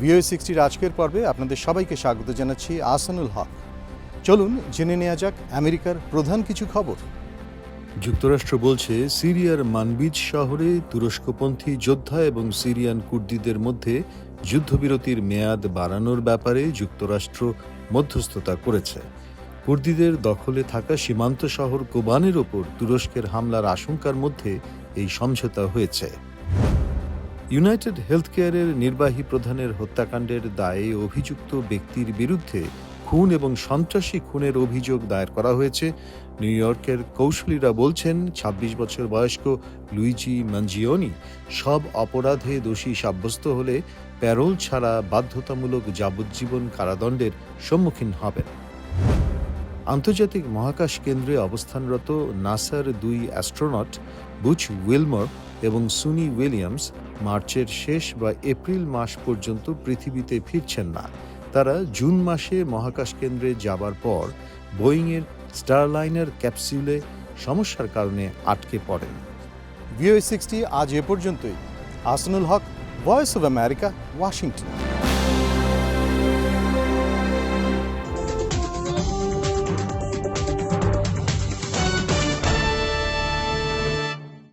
VOA সিক্সটির আজকের পর্বে আপনাদের সবাইকে স্বাগত জানাচ্ছি আসানুল হক। চলুন জেনে নেওয়া যাক আমেরিকার প্রধান কিছু খবর। যুক্তরাষ্ট্র বলছে, সিরিয়ার মানবিজ শহরে তুরস্কপন্থী যোদ্ধা এবং সিরিয়ান কুর্দিদের মধ্যে যুদ্ধবিরতির মেয়াদ বাড়ানোর ব্যাপারে যুক্তরাষ্ট্র মধ্যস্থতা করেছে। কুর্দিদের দখলে থাকা সীমান্ত শহর কোবানের ওপর তুরস্কের হামলার আশঙ্কার মধ্যে এই সমঝোতা হয়েছে। ইউনাইটেড হেলথ কেয়ারের নির্বাহী প্রধানের হত্যাকাণ্ডের দায়ে অভিযুক্ত ব্যক্তির বিরুদ্ধে খুন এবং সন্ত্রাসী খুনের অভিযোগ দায়ের করা হয়েছে। নিউ ইয়র্কের কৌশলীরা বলছেন ২৬ বছর বয়স্ক লুইজি মানজিওনি সব অপরাধে দোষী সাব্যস্ত হলে প্যারোল ছাড়া বাধ্যতামূলক যাবজ্জীবন কারাদণ্ডের সম্মুখীন হবেন। আন্তর্জাতিক মহাকাশ কেন্দ্রে অবস্থানরত নাসার দুই অ্যাস্ট্রোনট বুচ উইলমর এবং সুনি উইলিয়ামস মার্চের শেষ বা এপ্রিল মাস পর্যন্ত পৃথিবীতে ফিরছেন না। তারা জুন মাসে মহাকাশ কেন্দ্রে যাবার পর বোয়িংয়ের স্টারলাইনার ক্যাপসিউলে সমস্যার কারণে আটকে পড়েন। ভিওএ সিক্সটি আজ এ পর্যন্তই। Asanul Haque Voice of America Washington